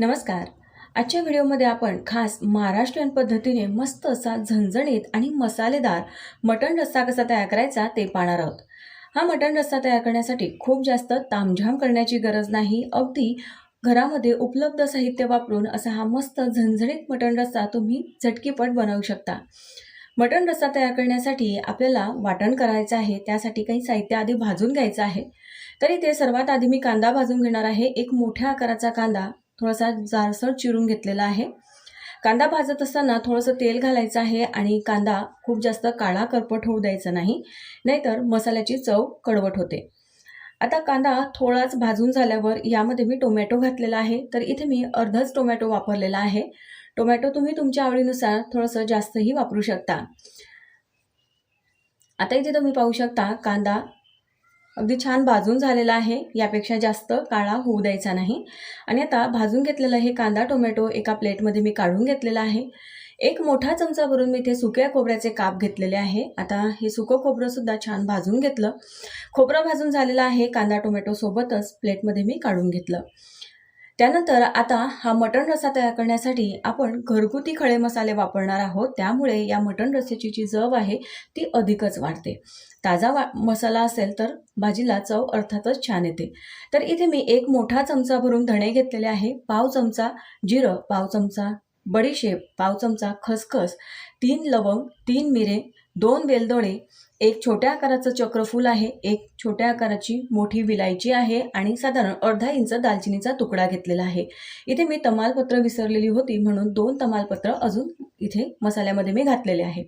नमस्कार. आजच्या व्हिडिओमध्ये आपण खास महाराष्ट्रीयन पद्धतीने मस्त असा झणझणीत आणि मसालेदार मटण रस्सा कसा तयार करायचा ते पाहणार आहोत. हा मटण रस्सा तयार करण्यासाठी खूप जास्त तामझाम करण्याची गरज नाही अगदी घरामध्ये उपलब्ध साहित्य वापरून असा हा मस्त झणझणीत मटण रस्सा तुम्ही झटकीपट बनवू शकता. मटण रस्सा तयार करण्यासाठी आपल्याला वाटण करायचं आहे त्यासाठी काही साहित्य आधी भाजून घ्यायचं आहे. तरी ते सर्वात आधी मी कांदा भाजून घेणार आहे. एक मोठ्या आकाराचा कांदा थोडासा जारसर चिरून घेतलेला आहे. कांदा भाजत असताना थोडंसं तेल घालायचं आहे आणि कांदा खूप जास्त काळा करपट होऊ द्यायचा नाही नाहीतर मसाल्याची चव कडवट होते. आता कांदा थोडाच भाजून झाल्यावर यामध्ये मी टोमॅटो घातलेला आहे तर इथे मी अर्धच टोमॅटो वापरलेला आहे. टोमॅटो तुम्ही तुमच्या आवडीनुसार थोडंसं जास्तही वापरू शकता. आता इथे तुम्ही पाहू शकता कांदा अगदी छान भाजून झालेला आहे. यापेक्षा जास्त काळा होऊ द्यायचा नाही. आणि आता भाजून घेतलेलं हे कांदा टोमॅटो एका प्लेटमध्ये मी काढून घेतलेला आहे. एक मोठा चमचा भरून मी इथे सुक्या खोबऱ्याचे काप घेतलेले आहे. आता हे सुकं खोबरंसुद्धा छान भाजून घेतलं. खोबरं भाजून झालेलं आहे. कांदा टोमॅटोसोबतच प्लेटमध्ये मी काढून घेतलं. त्यानंतर आता हा मटण रस्सा तयार करण्यासाठी आपण घरगुती खडे मसाले वापरणार आहोत. त्यामुळे या मटण रस्स्याची जी चव आहे ती अधिकच वाढते. ताजा वा मसाला असेल तर भाजीला चव अर्थातच छान येते. तर इथे मी एक मोठा चमचा भरून धणे घेतलेले आहे. पाव चमचा जिरं पाव चमचा बडीशेप पाव चमचा खसखस तीन लवंग तीन मिरे दोन वेलदोडे एक छोट्या आकाराचं चक्रफूल आहे एक छोट्या आकाराची मोठी विलायची आहे आणि साधारण अर्धा इंच दालचिनीचा तुकडा घेतलेला आहे. इथे मी तमालपत्र विसरलेली होती म्हणून दोन तमालपत्र अजून इथे मसाल्यामध्ये मी घातलेले आहे.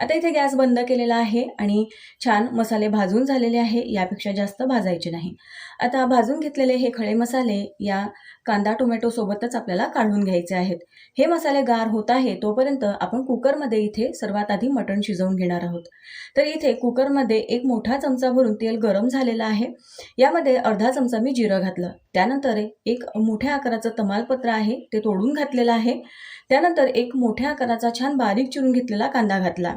आता इथे गॅस बंद केलेला आहे आणि छान मसाले भाजून झालेले आहे यापेक्षा जास्त भाजायचे नाही. आता भाजून घेतलेले हे खळे मसाले या कांदा टोमॅटोसोबतच आपल्याला काढून घ्यायचे आहेत. हे मसाले गार होत आहे तोपर्यंत आपण कुकरमध्ये इथे सर्वात आधी मटण शिजवून घेणार आहोत. तर इथे कुकरमध्ये एक मोठा चमचा भरून तेल गरम झालेलं आहे. यामध्ये अर्धा चमचा मी जिरं घातलं. त्यानंतर एक मोठ्या आकाराचं तमालपत्र आहे ते तोडून घातलेलं आहे. त्यानंतर एक मोठ्या आकाराचा छान बारीक चिरून घेतलेला कांदा घातला.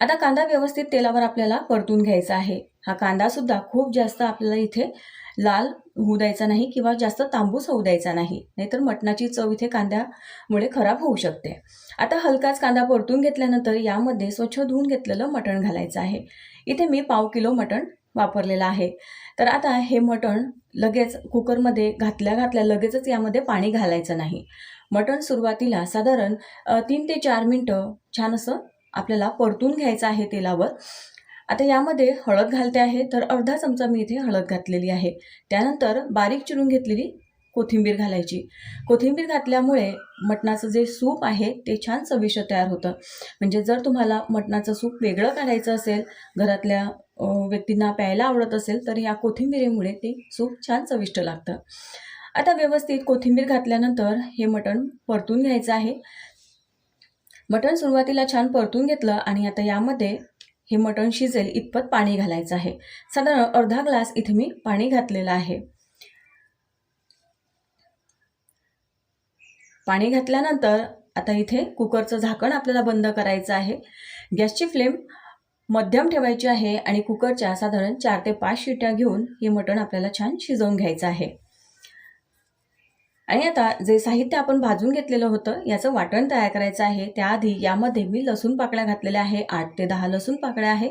आता कांदा व्यवस्थित तेलावर आपल्याला परतून घ्यायचा आहे. हा कांदा सुद्धा खूप जास्त आपल्याला इथे लाल होऊ द्यायचा नाही किंवा जास्त तांबूस होऊ द्यायचा नाही. नाहीतर मटणाची चव इथे कांद्यामुळे खराब होऊ शकते. आता हलकाच कांदा परतून घेतल्यानंतर यामध्ये स्वच्छ धुवून घेतलेलं मटण घालायचं आहे. इथे मी पाव किलो मटण वापरलेलं आहे. तर आता हे मटण लगेच कुकरमध्ये घातल्या घातल्या लगेचच यामध्ये पाणी घालायचं नाही. मटण सुरुवातीला साधारण तीन ते चार मिनटं छान असं आपल्याला परतून घ्यायचं आहे तेलावर. आता यामध्ये हळद घालते आहे तर अर्धा चमचा मी इथे हळद घातलेली आहे. त्यानंतर बारीक चिरून घेतलेली कोथिंबीर घालायची. कोथिंबीर घातल्यामुळे मटणाचं जे सूप आहे ते छान चविष्ट तयार होतं. म्हणजे जर तुम्हाला मटणाचं सूप वेगळं काढायचं असेल घरातल्या व्यक्तींना प्यायला आवडत असेल तर या कोथिंबीरीमुळे ते सूप छान चविष्ट लागतं. आता व्यवस्थित कोथिंबीर घातल्यानंतर हे मटण परतून घ्यायचं आहे. मटण सुरुवातीला छान परतून घेतलं आणि आता यामध्ये हे मटण शिजेल इतपत पाणी घालायचं आहे. साधारण अर्धा ग्लास इथे मी पाणी घातलेलं आहे. पाणी घातल्यानंतर आता इथे कुकरचं झाकण आपल्याला बंद करायचं आहे. गॅसची फ्लेम मध्यम ठेवायची आहे आणि कुकरच्या साधारण चार ते पाच शिट्या घेऊन हे मटण आपल्याला छान शिजवून घ्यायचं आहे. आणि आता जे साहित्य आपण भाजून घेतलेलं होतं याचं वाटण तयार करायचं आहे. त्याआधी यामध्ये मी लसूण पाकळ्या घातलेल्या आहे आठ ते दहा लसूण पाकळ्या आहे.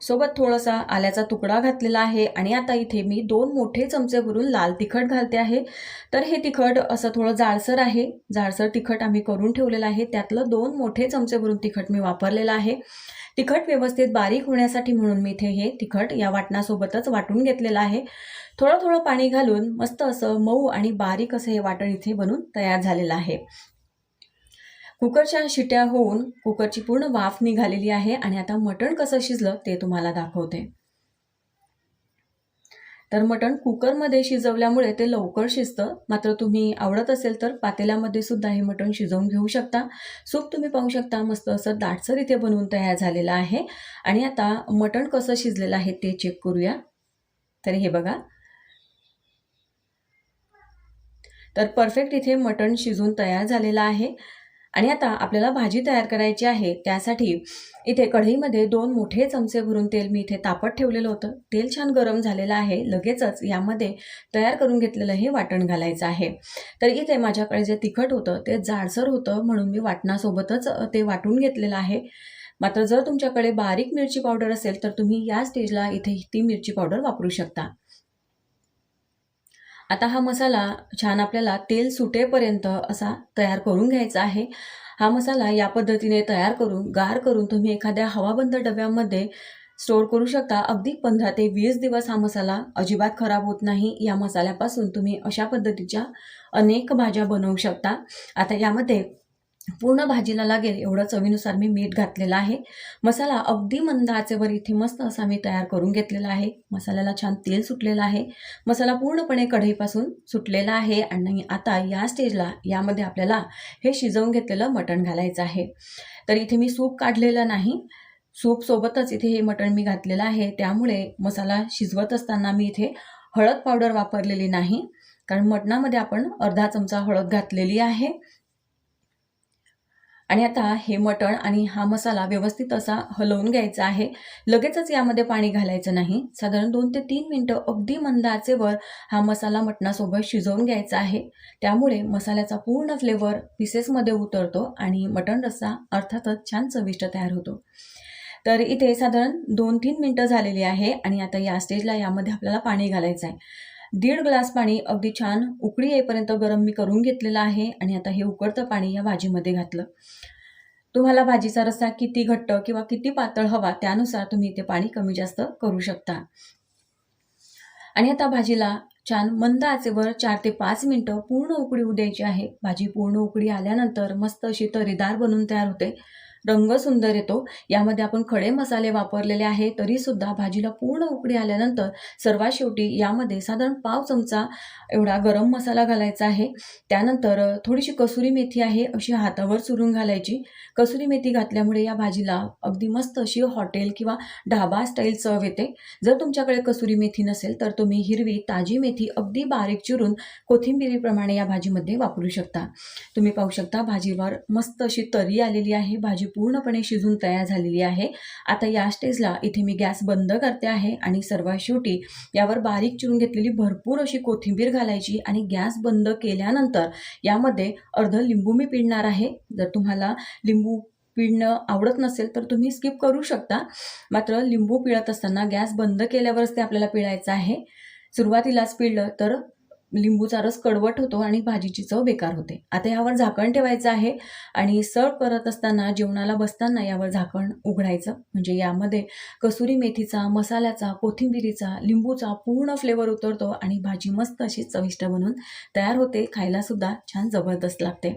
सोबत थोडासा आल्याचा तुकडा घातलेला आहे आणि आता इथे मी दोन मोठे चमचे भरून लाल तिखट घालते आहे. तर हे तिखट असं थोडं जाडसर आहे. जाडसर तिखट आम्ही करून ठेवलेलं आहे. त्यातलं दोन मोठे चमचे भरून तिखट मी वापरलेलं आहे. तिखट व्यवस्थित बारीक होण्यासाठी म्हणून मी इथे हे तिखट या वाटणासोबतच वाटून घेतलेलं आहे. थोडं थोडं पाणी घालून मस्त असं मऊ आणि बारीक असं हे वाटण इथे बनून तयार झालेलं आहे. कुकरच्या शिट्या होऊन कुकरची पूर्ण वाफ निघालेली आहे आणि आता मटण कसं शिजलं ते तुम्हाला दाखवते. तर मटण कुकरमध्ये शिजवल्यामुळे ते लवकर शिजतं. मात्र तुम्ही आवडत असेल तर पातेल्यामध्ये सुद्धा हे मटण शिजवून घेऊ शकता. सूप तुम्ही पाहू शकता मस्त असं दाटसर इथे बनवून तयार झालेलं आहे. आणि आता मटण कसं शिजलेलं आहे ते चेक करूया. तर हे बघा. तर परफेक्ट इथे मटण शिजून तयार झालेलं आहे. आणि आता आपल्याला भाजी तयार करायची आहे त्यासाठी इथे कढईमध्ये दोन मोठे चमचे भरून तेल मी इथे तापत ठेवलेलं होतं. तेल छान गरम झालेलं आहे लगेचच यामध्ये तयार करून घेतलेलं हे वाटण घालायचं आहे. तर इथे माझ्याकडे जे तिखट होतं ते जाडसर होतं म्हणून मी वाटणासोबतच ते वाटून घेतलेलं आहे. मात्र जर तुमच्याकडे बारीक मिरची पावडर असेल तर तुम्ही या स्टेजला इथे ती मिरची पावडर वापरू शकता. आता हा मसाला छान आपल्याला तेल सुटेपर्यंत असा तयार करून घ्यायचा आहे. हा मसाला या पद्धतीने तयार करून गार करून तुम्ही एखाद्या हवाबंद डब्यामध्ये स्टोअर करू शकता. अगदी पंधरा ते वीस दिवस हा मसाला अजिबात खराब होत नाही. या मसाल्यापासून तुम्ही अशा पद्धतीच्या अनेक भाज्या बनवू शकता. आता यामध्ये पूर्ण भाजीला लागेल एवढं चवीनुसार मी मीठ घातलेलं आहे. मसाला अगदी मंद आचेवर इथे मस्त असा मी तयार करून घेतलेला आहे. मसाल्याला छान तेल सुटलेलं आहे. मसाला पूर्णपणे कढईपासून सुटलेला आहे आणि आता या स्टेजला यामध्ये आपल्याला हे शिजवून घेतलेलं मटण घालायचं आहे. तर इथे मी सूप काढलेलं नाही. सूपसोबतच इथे हे मटण मी घातलेलं आहे. त्यामुळे मसाला शिजवत असताना मी इथे हळद पावडर वापरलेली नाही. कारण मटणामध्ये आपण अर्धा चमचा हळद घातलेली आहे. आणि आता हे मटण आणि हा मसाला व्यवस्थित असा हलवून घ्यायचा आहे. लगेचच यामध्ये पाणी घालायचं नाही. साधारण दोन ते तीन मिनटं अगदी मंद आचेवर हा मसाला मटणासोबत शिजवून घ्यायचा आहे. त्यामुळे मसाल्याचा पूर्ण फ्लेवर पिसेसमध्ये उतरतो आणि मटण रस्सा अर्थातच छान चविष्ट तयार होतो. तर इथे साधारण दोन तीन मिनटं झालेली आहे आणि आता या स्टेजला यामध्ये आपल्याला पाणी घालायचं आहे दीड ग्लास पाणी अगदी छान उकळी येईपर्यंत गरम मी करून घेतलेलं आहे आणि आता हे उकळतं पाणी या भाजीमध्ये घातलं. तुम्हाला भाजीचा रस्सा किती घट्ट किंवा किती पातळ हवा त्यानुसार तुम्ही ते पाणी कमी जास्त करू शकता. आणि आता भाजीला छान मंद आचेवर चार ते पाच मिनटं पूर्ण उकळी होऊ द्यायची आहे. भाजी पूर्ण उकळी आल्यानंतर मस्त अशी तरीदार बनून तयार होते. रंग सुंदर येतो. यामध्ये आपण खडे मसाले वापरलेले आहे तरीसुद्धा भाजीला पूर्ण उकडी आल्यानंतर सर्वात शेवटी यामध्ये साधारण पाव चमचा एवढा गरम मसाला घालायचा आहे. त्यानंतर थोडीशी कसुरी मेथी आहे अशी हातावर चुरून घालायची. कसुरी मेथी घातल्यामुळे या भाजीला अगदी मस्त अशी हॉटेल किंवा ढाबा स्टाईल चव येते. जर तुमच्याकडे कसुरी मेथी नसेल तर तुम्ही हिरवी ताजी मेथी अगदी बारीक चिरून कोथिंबिरीप्रमाणे या भाजीमध्ये वापरू शकता. तुम्ही पाहू शकता भाजीवर मस्त अशी तरी आलेली आहे भाजी पूर्णपणे शिजून तयार झालेली आहे. आता या स्टेजला इथे मी गॅस बंद करते आहे आणि सर्वात शेवटी यावर बारीक चिरून घेतलेली भरपूर अशी कोथिंबीर घालायची आणि गॅस बंद केल्यानंतर यामध्ये अर्ध लिंबू मी पिळणार आहे. जर तुम्हाला लिंबू पिळणं आवडत नसेल तर तुम्ही स्किप करू शकता. मात्र लिंबू पिळत असताना गॅस बंद केल्यावरच ते आपल्याला पिळायचं आहे. सुरुवातीलाच पिळलं तर लिंबूचा रस कडवट होतो आणि भाजीची चव बेकार होते. आता यावर झाकण ठेवायचं आहे आणि सर्व करत असताना जेवणाला बसताना यावर झाकण उघडायचं. म्हणजे यामध्ये कसुरी मेथीचा मसाल्याचा कोथिंबिरीचा लिंबूचा पूर्ण फ्लेवर उतरतो आणि भाजी मस्त अशी चविष्ट बनून तयार होते. खायलासुद्धा छान जबरदस्त लागते.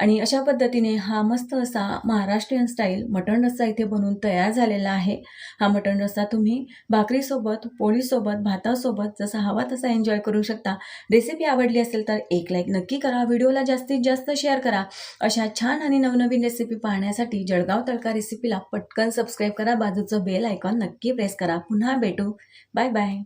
आणि अशा पद्धतीने हा मस्त असा महाराष्ट्रीयन स्टाईल मटण रस्सा इथे बनवून तयार झालेला आहे. हा मटण रस्सा तुम्ही भाकरीसोबत पोळीसोबत भातासोबत जसा हवा तसा एन्जॉय करू शकता. रेसिपी आवडली असेल तर एक लाईक नक्की करा. व्हिडिओला जास्तीत जास्त शेअर करा. अशा छान आणि नवनवीन रेसिपी पाहण्यासाठी जळगाव तडका रेसिपीला पटकन सबस्क्राईब करा. बाजूचं बेल आयकॉन नक्की प्रेस करा. पुन्हा भेटू. Bye bye